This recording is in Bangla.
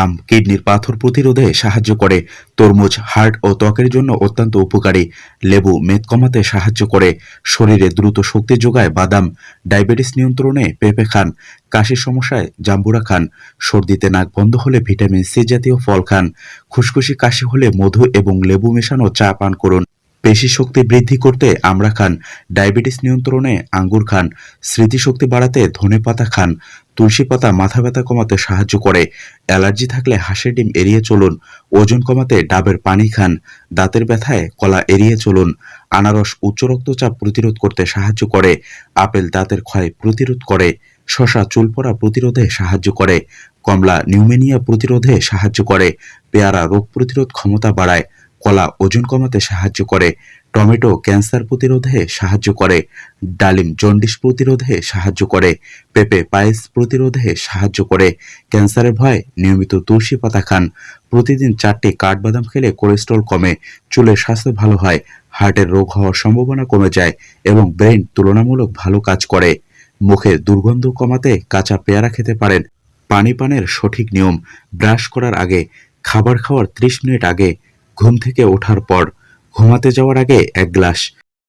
আম কিডনির পাথর প্রতিরোধে সাহায্য করে। তরমুজ হার্ট ও ত্বকের জন্য অত্যন্ত উপকারী। লেবু, মেদ কমাতে সাহায্য করে। শরীরে দ্রুত শক্তি যোগায় বাদাম, ডায়াবেটিস নিয়ন্ত্রণে পেঁপে খান। কাশির সমস্যায় জাম্বুরা খান। সর্দিতে নাক বন্ধ হলে ভিটামিন সি জাতীয় ফল খান। খুশখুশি কাশি হলে মধু এবং লেবু মেশানো চা পান করুন। পেশি শক্তি বৃদ্ধি করতে আমড়া খান, ডায়াবেটিস নিয়ন্ত্রণে আঙ্গুর খান স্মৃতিশক্তি বাড়াতে ধনে পাতা খান, তুলসী পাতা মাথা ব্যথা কমাতে সাহায্য করে, অ্যালার্জি থাকলে হাঁসের ডিম এড়িয়ে চলুন, ওজন কমাতে ডাবের পানি খান, দাঁতের ব্যথায় কলা এড়িয়ে চলুন, আনারস উচ্চ রক্তচাপ প্রতিরোধ করতে সাহায্য করে, আপেল দাঁতের ক্ষয় প্রতিরোধ করে, শশা চুল পড়া প্রতিরোধে সাহায্য করে, কমলা নিউমেনিয়া প্রতিরোধে সাহায্য করে, পেয়ারা রোগ প্রতিরোধ ক্ষমতা বাড়ায় কলা ওজন কমাতে সাহায্য করে, টমেটো ক্যান্সার প্রতিরোধে সাহায্য করে, ডালিম জন্ডিস প্রতিরোধে সাহায্য করে, পেঁপে পায়েস প্রতিরোধে সাহায্য করে, ক্যান্সারের ভয় নিয়মিত তুলসী পাতা খান, প্রতিদিন চারটি কাঠবাদাম খেলে কোলেস্ট্রল কমে, চুলের স্বাস্থ্য ভালো হয়, হার্টের রোগ হওয়ার সম্ভাবনা কমে যায় এবং ব্রেন তুলনামূলক ভালো কাজ করে। মুখের দুর্গন্ধ কমাতে কাঁচা পেয়ারা খেতে পারেন। পানি পানের সঠিক নিয়ম ব্রাশ করার আগে, খাবার খাওয়ার ত্রিশ মিনিট আগে ঘুম থেকে ওঠার পর ঘুমাতে যাওয়ার আগে এক গ্লাস